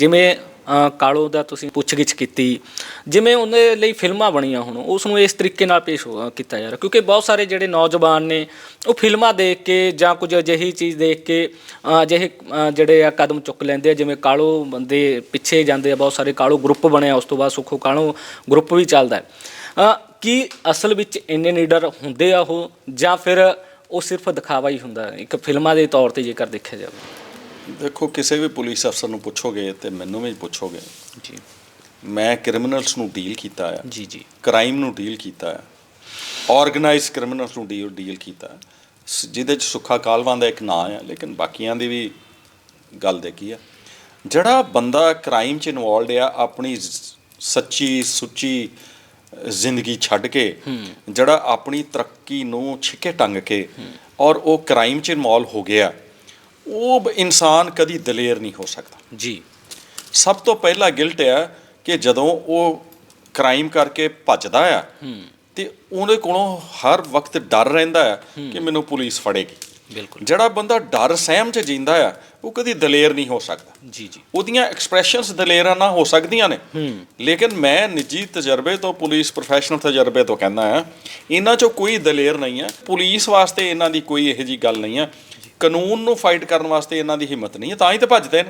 ਜਿਵੇਂ ਕਾਲੋ ਦਾ ਤੁਸੀਂ ਪੁੱਛਗਿੱਛ ਕੀਤੀ, ਜਿਵੇਂ ਉਹਦੇ ਲਈ ਫਿਲਮਾਂ ਬਣੀਆਂ ਹੁਣ ਉਸ ਨੂੰ ਇਸ ਤਰੀਕੇ ਨਾਲ ਪੇਸ਼ ਹੋ- ਕੀਤਾ ਜਾ ਰਿਹਾ, ਕਿਉਂਕਿ ਬਹੁਤ ਸਾਰੇ ਜਿਹੜੇ ਨੌਜਵਾਨ ਨੇ, ਉਹ ਫਿਲਮਾਂ ਦੇਖ ਕੇ ਜਾਂ ਕੁਝ ਅਜਿਹੀ ਚੀਜ਼ ਦੇਖ ਕੇ ਅਜਿਹੇ ਜਿਹੜੇ ਆ ਕਦਮ ਚੁੱਕ ਲੈਂਦੇ ਆ, ਜਿਵੇਂ ਕਾਲੋ ਬੰਦੇ ਪਿੱਛੇ ਜਾਂਦੇ ਆ, ਬਹੁਤ ਸਾਰੇ ਕਾਲੋ ਗਰੁੱਪ ਬਣਿਆ, ਉਸ ਤੋਂ ਬਾਅਦ ਸੁਖੋ ਕਾਲੋ ਗਰੁੱਪ ਵੀ ਚੱਲਦਾ ਕੀ ਅਸਲ ਵਿੱਚ ਇੰਨੇ ਨੀਡਰ ਹੁੰਦੇ ਆ ਉਹ, ਜਾਂ ਫਿਰ ਉਹ ਸਿਰਫ ਦਿਖਾਵਾ ਹੀ ਹੁੰਦਾ ਇੱਕ ਫਿਲਮਾਂ ਦੇ ਤੌਰ ਤੇ ਜੇਕਰ ਦੇਖਿਆ ਜਾਵੇ? ਦੇਖੋ ਕਿਸੇ ਵੀ ਪੁਲਿਸ ਅਫਸਰ ਨੂੰ ਪੁੱਛੋਗੇ ਤੇ ਮੈਨੂੰ ਵੀ ਪੁੱਛੋਗੇ। ਜੀ। ਮੈਂ ਕ੍ਰਿਮੀਨਲਸ ਨੂੰ ਡੀਲ ਕੀਤਾ ਆ। ਜੀ ਜੀ। ਕ੍ਰਾਈਮ ਨੂੰ ਡੀਲ ਕੀਤਾ ਆ। ਆਰਗੇਨਾਈਜ਼ ਕ੍ਰਿਮੀਨਲਸ ਨੂੰ ਡੀਲ ਡੀਲ ਕੀਤਾ ਜਿਹਦੇ ਚ ਸੁੱਖਾ ਕਾਲਵਾਂ ਦਾ ਇੱਕ ਨਾਂ ਆ ਲੇਕਿਨ ਬਾਕੀਆਂ ਦੀ ਵੀ ਗੱਲ ਦੇਖੀ ਆ। ਜਿਹੜਾ ਬੰਦਾ ਕ੍ਰਾਈਮ ਚ ਇਨਵੋਲਡ ਆ ਆਪਣੀ ਸੱਚੀ ਸੁੱਚੀ ਜ਼ਿੰਦਗੀ ਛੱਡ ਕੇ ਜਿਹੜਾ ਆਪਣੀ ਤਰੱਕੀ ਨੂੰ ਛਿੱਕੇ ਟੰਗ ਕੇ ਔਰ ਉਹ ਕ੍ਰਾਈਮ ਚ ਇਨਵੋਲਵ ਹੋ ਗਿਆ ਉਹ ਇਨਸਾਨ ਕਦੀ ਦਲੇਰ ਨਹੀਂ ਹੋ ਸਕਦਾ। ਜੀ। ਸਭ ਤੋਂ ਪਹਿਲਾ ਗਿਲਟ ਆ ਕਿ ਜਦੋਂ ਉਹ ਕ੍ਰਾਈਮ ਕਰਕੇ ਭੱਜਦਾ ਆ ਤੇ ਉਹਦੇ ਕੋਲੋਂ ਹਰ ਵਕਤ ਡਰ ਰਹਿੰਦਾ ਆ ਕਿ ਮੈਨੂੰ ਪੁਲਿਸ ਫੜੇਗੀ। ਬਿਲਕੁਲ। ਜਿਹੜਾ ਬੰਦਾ ਡਰ ਸਹਿਮ ਚ ਜਿੰਦਾ ਆ ਉਹ ਕਦੀ ਦਲੇਰ ਨਹੀਂ ਹੋ ਸਕਦਾ। ਜੀ ਜੀ। ਉਹਦੀਆਂ ਐਕਸਪ੍ਰੈਸ਼ਨਸ ਦਲੇਰਾਂ ਨਾ ਹੋ ਸਕਦੀਆਂ ਨੇ। ਲੇਕਿਨ ਮੈਂ ਨਿੱਜੀ ਤਜਰਬੇ ਤੋਂ ਪੁਲਿਸ ਪ੍ਰੋਫੈਸ਼ਨਲ ਤਜਰਬੇ ਤੋਂ ਕਹਿੰਦਾ ਆ ਇਹਨਾਂ ਚੋਂ ਕੋਈ ਦਲੇਰ ਨਹੀਂ ਆ। ਪੁਲਿਸ ਵਾਸਤੇ ਇਹਨਾਂ ਦੀ ਕੋਈ ਇਹੋ ਜੀ ਗੱਲ ਨਹੀਂ ਆ। ਕਾਨੂੰਨ ਨੂੰ ਫਾਈਟ ਕਰਨ ਵਾਸਤੇ ਇਹਨਾਂ ਦੀ ਹਿੰਮਤ ਨਹੀਂ ਹੈ, ਤਾਂ ਹੀ ਤਾਂ ਭੱਜਦੇ ਨੇ।